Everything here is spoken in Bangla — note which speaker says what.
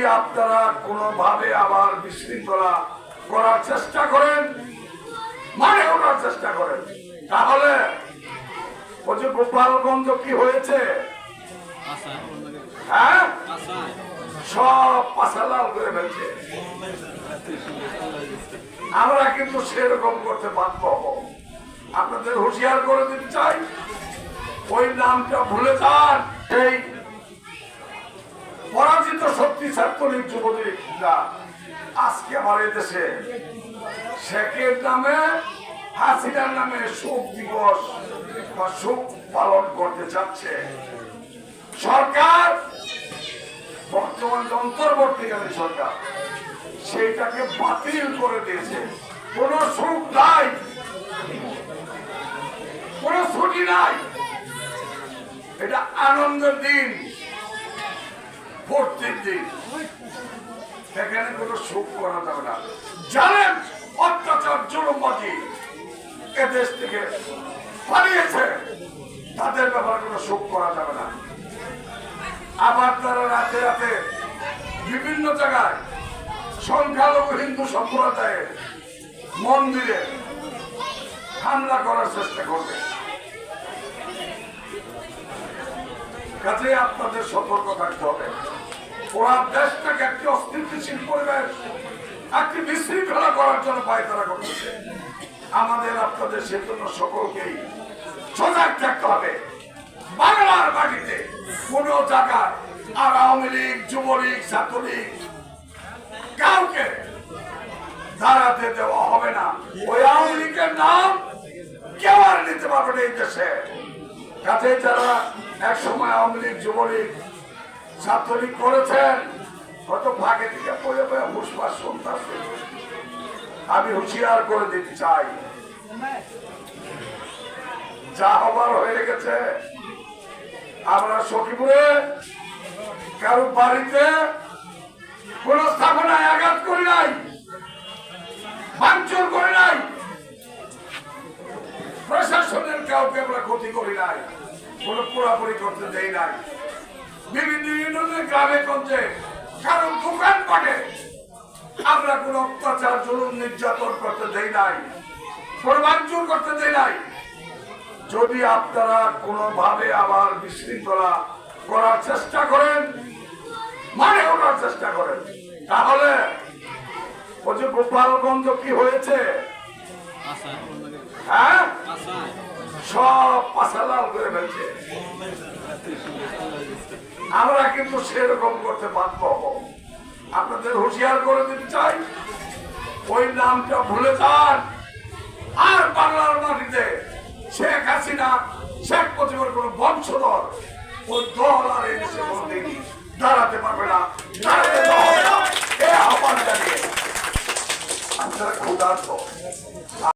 Speaker 1: যদি আপনারা কোনোভাবে আবার বিশৃঙ্খলা করার চেষ্টা করেন মানে ওঠার চেষ্টা করেন, তাহলে যে গোপালগঞ্জ কি হয়েছে? হ্যাঁ? সব পাশালাল করে ফেলছে। আমরা কিন্তু সেরকম করতে বাধ্য হব। আপনাদের হুঁশিয়ার করে দিতে চাই। ওই নামটা ভুলে যান, এই পরাজিত শক্তি ছাত্রলীগ যুবলীগরা আজকে আমার দেশে শেখের নামে, হাসিনার নামে শোক দিবস বা শোক পালন করতে চাচ্ছে। সরকার, বর্তমান অন্তর্বর্তীকালীন সরকার, সেইটাকে বাতিল করে দিয়েছে। কোন সুখ নাই। কোন ছুটি নাই। এটা আনন্দের দিন। ভর্তির দিন। এখানে কোনো সুখ করা যাবে না। জানেন, অত্যাচার জুলুমবাজি এদেশ থেকে পালিয়েছে। তাদের ব্যাপারে কোনো সুখ করা যাবে না। আবার তারা রাতে রাতে বিভিন্ন জায়গায় সংখ্যালঘু হিন্দু সম্প্রদায়ের মন্দিরে হামলা করার চেষ্টা করবে। কাজে আপনাদের সতর্ক থাকতে হবে। ওরা দেশটাকে একটি অস্থিতিশীল পরিবেশ, একটি বিশৃঙ্খলা করার জন্য পায়তারা করতেছে আমাদের আপনাদের সেজন্য সকলকেই সজাগ থাকতে হবে। বাংলার মাটিতে কোন জায়গায় আর আওয়ামী লীগ, যুবলীগ, ছাত্রলীগ কাউকে দাঁড়াতে দেওয়া হবে না। ওই আওয়ামী লীগের নাম কেউ আর নিতে পারবে না এই দেশে। কাছে যারা এক সময় আওয়ামী লীগ, যুবলীগ ছাত্রলীগ করেছেন হয়তো ভাগে দিকে পড়ে পড়ে হুসপাস শুনতেছে। আমি হুঁশিয়ার করে দিতে চাই। যা হবার হয়ে গেছে, আমরা সখীপুরে কারও বাড়িতে কোন স্থাপনায় আঘাত করি নাই, ভাঙচুর করি নাই, প্রশাসনের কাউকে আমরা ক্ষতি করি নাই, কোন পোড়াপুরি করতে দেই নাই। বিভিন্ন ইউনিয়নের গ্রামে গঞ্জে কারণ দোকান পাটে আমরা কোন অত্যাচার জুলুম নির্যাতন করতে দেই নাই কোন করতে দেই নাই যদি আপনারা কোনোভাবে আবার বিশৃঙ্খলা করার চেষ্টা করেন মানে ওঠার চেষ্টা করেন তাহলে যে গোপালগঞ্জ কি হয়েছে হ্যাঁ সব পাশালাল করে ফেলছে। আমরা কিন্তু সেরকম করতে বাধ্য আপনাদের হুঁশিয়ার করে দিতে চাই। ওই নামটা ভুলে যান। আর বাংলার মাটিতে শেখ হাসিনা, শেখ মুজিবের কোন বংশধর ওই দল আর এই দেশে কোনদিন দাঁড়াতে পারবে না।